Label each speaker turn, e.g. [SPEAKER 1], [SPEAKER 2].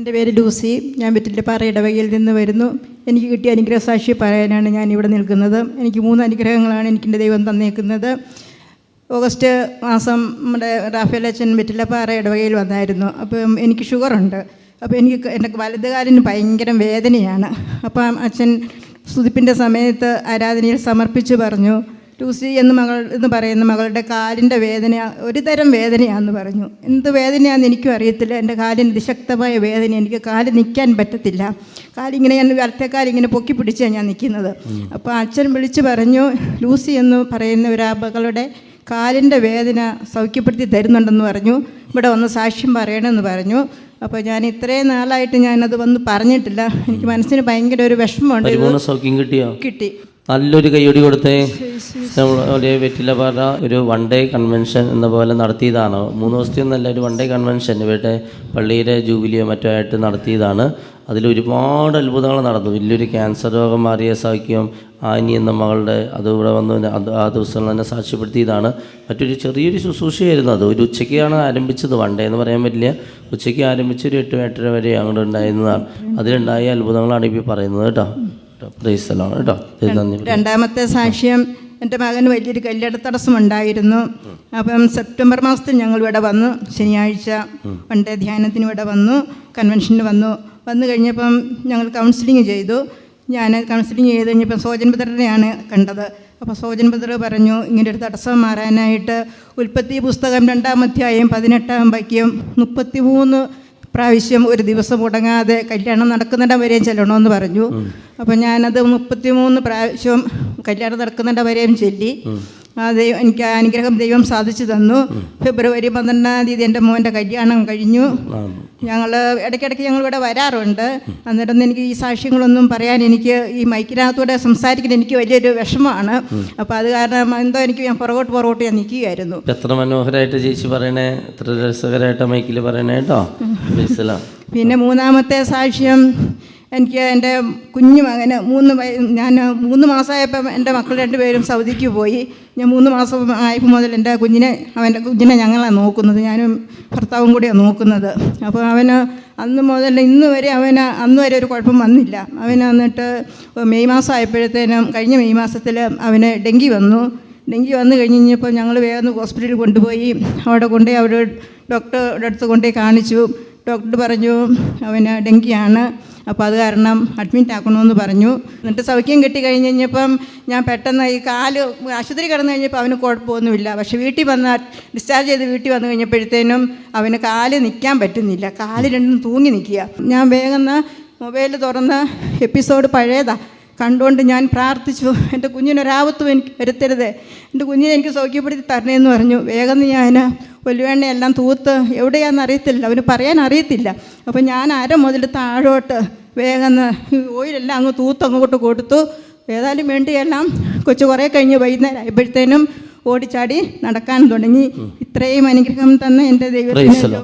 [SPEAKER 1] എന്റെ പേര് ലൂസി. ഞാൻ വെറ്റിലപ്പാറ ഇടവകയിൽ നിന്ന് വരുന്നു. എനിക്ക് കിട്ടിയ അനുഗ്രഹ സാക്ഷി പറയാനാണ് ഞാൻ ഇവിടെ നിൽക്കുന്നത്. എനിക്ക് മൂന്ന് അനുഗ്രഹങ്ങളാണ് എനിക്ക് എന്റെ ദൈവം തന്നേക്കുന്നത്. ഓഗസ്റ്റ് മാസം നമ്മുടെ റാഫേൽ അച്ഛൻ വെറ്റിലപ്പാറ ഇടവകയിൽ വന്നായിരുന്നു. അപ്പം എനിക്ക് ഷുഗറുണ്ട്. അപ്പോൾ എനിക്ക് എന്റെ വലതുകാലിന് ഭയങ്കര വേദനയാണ്. അപ്പം അച്ഛൻ സ്തുതിപ്പിന്റെ സമയത്ത് ആരാധനയിൽ സമർപ്പിച്ച് പറഞ്ഞു ലൂസി എന്ന് മകൾ എന്ന് പറയുന്ന മകളുടെ കാലിന്റെ വേദന ഒരു തരം വേദനയാണെന്ന് പറഞ്ഞു. എന്ത് വേദനയാണെന്ന് എനിക്കും അറിയത്തില്ല. എന്റെ കാലിന് നിശക്തമായ വേദന എനിക്ക് കാൽ നിൽക്കാൻ പറ്റത്തില്ല. കാലിങ്ങനെ ഞാൻ വർത്തക്കാലിങ്ങനെ പൊക്കി പിടിച്ചാണ് ഞാൻ നിൽക്കുന്നത്. അപ്പോൾ അച്ഛൻ വിളിച്ച് പറഞ്ഞു ലൂസി എന്ന് പറയുന്ന ഒരു മകളുടെ കാലിന്റെ വേദന സൗഖ്യപ്പെടുത്തി തരുന്നുണ്ടെന്ന് പറഞ്ഞു. ഇവിടെ വന്ന് സാക്ഷ്യം പറയണമെന്ന് പറഞ്ഞു. അപ്പോൾ ഞാൻ ഇത്രയും നാളായിട്ട് ഞാനത് വന്ന് പറഞ്ഞിട്ടില്ല. എനിക്ക് മനസ്സിന് ഭയങ്കര ഒരു വിഷമമുണ്ട്.
[SPEAKER 2] കിട്ടിയോ?
[SPEAKER 1] കിട്ടി.
[SPEAKER 2] നല്ലൊരു കൈയടി കൊടുത്തേ. വെറ്റില വെറ്റിലപ്പാറ ഒരു വൺ ഡേ കൺവെൻഷൻ എന്ന പോലെ നടത്തിയതാണ്. മൂന്ന് ദിവസത്തെ നല്ല ഒരു വൺ ഡേ കൺവെൻഷൻ ഇവരുടെ പള്ളിയിലെ ജൂബിലിയോ മറ്റോ ആയിട്ട് നടത്തിയതാണ്. അതിൽ ഒരുപാട് അത്ഭുതങ്ങൾ നടന്നു. വലിയൊരു ക്യാൻസർ രോഗം മാറിയ സൗഖ്യം ആനി എന്ന മകളുടെ അത് ഇവിടെ വന്ന് ആ ദിവസങ്ങൾ തന്നെ സാക്ഷ്യപ്പെടുത്തിയതാണ്. മറ്റൊരു ചെറിയൊരു ശുശ്രൂഷയായിരുന്നു അത്. ഒരു ഉച്ചയ്ക്കാണ് ആരംഭിച്ചത്. വൺ ഡേ എന്ന് പറയാൻ പറ്റില്ല. ഉച്ചയ്ക്ക് ആരംഭിച്ച് ഒരു എട്ട് എട്ടര വരെ അങ്ങോട്ട് ഉണ്ടായിരുന്നതാണ്. അതിലുണ്ടായ അത്ഭുതങ്ങളാണ് ഇപ്പോൾ പറയുന്നത് കേട്ടോ. കേട്ടോ.
[SPEAKER 1] രണ്ടാമത്തെ സാക്ഷ്യം എന്റെ മകന് വലിയൊരു കല്യാണ തടസ്സം ഉണ്ടായിരുന്നു അപ്പം സെപ്റ്റംബർ മാസത്തിൽ ഞങ്ങൾ ഇവിടെ വന്നു. ശനിയാഴ്ച പണ്ടേ ധ്യാനത്തിന് ഇവിടെ വന്നു. കൺവെൻഷന് വന്നു. വന്നു കഴിഞ്ഞപ്പം ഞങ്ങൾ കൗൺസിലിംഗ് ചെയ്തു. ഞാൻ കൗൺസിലിംഗ് ചെയ്ത് കഴിഞ്ഞപ്പം സോജൻ ബദറിനെയാണ് കണ്ടത്. അപ്പോൾ സോജൻ ബദർ പറഞ്ഞു ഇങ്ങനെ ഒരു തടസ്സം മാറാനായിട്ട് ഉൽപ്പത്തി പുസ്തകം രണ്ടാം അധ്യായം പതിനെട്ടാം വാക്യം മുപ്പത്തി മൂന്ന് പ്രാവശ്യം ഒരു ദിവസം മുടങ്ങാതെ കല്യാണം നടക്കുന്നിടം വരെയും ചെല്ലണമെന്ന് പറഞ്ഞു. അപ്പോൾ ഞാനത് മുപ്പത്തിമൂന്ന് പ്രാവശ്യം കല്യാണം നടക്കുന്നുണ്ട് വരെയും ചൊല്ലി. ആ ദൈവം എനിക്ക് ആ അനുഗ്രഹം ദൈവം സാധിച്ചു തന്നു. ഫെബ്രുവരി പന്ത്രണ്ടാം തീയതി എന്റെ മോന്റെ കല്യാണം കഴിഞ്ഞു. ഞങ്ങൾ ഇടയ്ക്കിടയ്ക്ക് ഞങ്ങൾ ഇവിടെ വരാറുണ്ട്. അന്നേരം ഒന്നും എനിക്ക് ഈ സാക്ഷ്യങ്ങളൊന്നും പറയാൻ എനിക്ക് ഈ മൈക്കിനകത്തൂടെ സംസാരിക്കാൻ എനിക്ക് വലിയൊരു വിഷമമാണ്. അപ്പോൾ അത് കാരണം എന്തോ എനിക്ക് ഞാൻ പുറകോട്ട് പുറകോട്ട് ഞാൻ നിൽക്കുകയായിരുന്നു.
[SPEAKER 2] എത്ര മനോഹരമായിട്ട് ചേച്ചി പറയണേ. എത്ര രസകരമായിട്ട് മൈക്കിൽ പറയണേ കേട്ടോ.
[SPEAKER 1] പിന്നെ മൂന്നാമത്തെ സാക്ഷ്യം എനിക്ക് എന്റെ കുഞ്ഞു മകന് മൂന്ന് ഞാൻ മൂന്ന് മാസമായപ്പം എന്റെ മക്കൾ രണ്ടുപേരും സൗദിക്ക് പോയി. ഞാൻ മൂന്ന് മാസം ആയപ്പോൾ മുതൽ എന്റെ കുഞ്ഞിനെ അവന്റെ കുഞ്ഞിനെ ഞങ്ങളാണ് നോക്കുന്നത്. ഞാനും ഭർത്താവും കൂടിയാണ് നോക്കുന്നത്. അപ്പോൾ അവന് അന്ന് മുതൽ ഇന്ന് വരെ അവന് അന്ന് വരെ ഒരു കുഴപ്പം വന്നില്ല. അവന് എന്നിട്ട് മെയ് മാസം ആയപ്പോഴത്തേനും കഴിഞ്ഞ മെയ് മാസത്തിൽ അവന് ഡെങ്കി വന്നു. ഡെങ്കി വന്നു കഴിഞ്ഞ് കഴിഞ്ഞപ്പോൾ ഞങ്ങൾ വേഗം ഹോസ്പിറ്റലിൽ കൊണ്ടുപോയി. അവിടെ കൊണ്ടുപോയി അവിടെ ഡോക്ടറുടെ അടുത്ത് കൊണ്ടുപോയി കാണിച്ചു. ഡോക്ടർ പറഞ്ഞു അവന് ഡെങ്കിയാണ്. അപ്പോൾ അത് കാരണം അഡ്മിറ്റ് ആക്കണമെന്ന് പറഞ്ഞു. എന്നിട്ട് സൗഖ്യം കിട്ടി കഴിഞ്ഞ് കഴിഞ്ഞപ്പം ഞാൻ പെട്ടെന്ന് ഈ കാൽ ആശുപത്രി കടന്നു കഴിഞ്ഞപ്പോൾ അവന് കുഴപ്പമൊന്നുമില്ല. പക്ഷേ വീട്ടിൽ വന്ന ഡിസ്ചാർജ് ചെയ്ത് വീട്ടിൽ വന്നു കഴിഞ്ഞപ്പോഴത്തേനും അവന് കാൽ നിൽക്കാൻ പറ്റുന്നില്ല. കാൽ രണ്ടും തൂങ്ങി നിൽക്കുക. ഞാൻ വേഗം മൊബൈൽ തുറന്ന് എപ്പിസോഡ് പഴയതാ. കണ്ടുകൊണ്ട് ഞാൻ പ്രാർത്ഥിച്ചു എന്റെ കുഞ്ഞിനൊരാപത്തും എനിക്ക് വരുത്തരുത്. എന്റെ കുഞ്ഞിനെ എനിക്ക് സൗഖ്യപ്പെടുത്തി തരണേന്ന് പറഞ്ഞു. വേഗം ഞാൻ ഒലുവേണ്ണയെല്ലാം തൂത്ത് എവിടെയാണെന്ന് അറിയത്തില്ല. അവന് പറയാൻ അറിയത്തില്ല. അപ്പോൾ ഞാൻ അര മുതൽ താഴോട്ട് വേഗം ഓയിലെല്ലാം അങ്ങ് തൂത്ത് അങ്ങോട്ട് കൊടുത്തു. ഏതായാലും വേണ്ടിയെല്ലാം കൊച്ചു കുറേ കഴിഞ്ഞ് വൈകുന്നേരം ആയപ്പോഴത്തേനും ഓടിച്ചാടി നടക്കാൻ തുടങ്ങി. ഇത്രയും അനുഗ്രഹം തന്നെ
[SPEAKER 2] എന്റെ ദൈവം
[SPEAKER 1] ദൈവത്തിന്.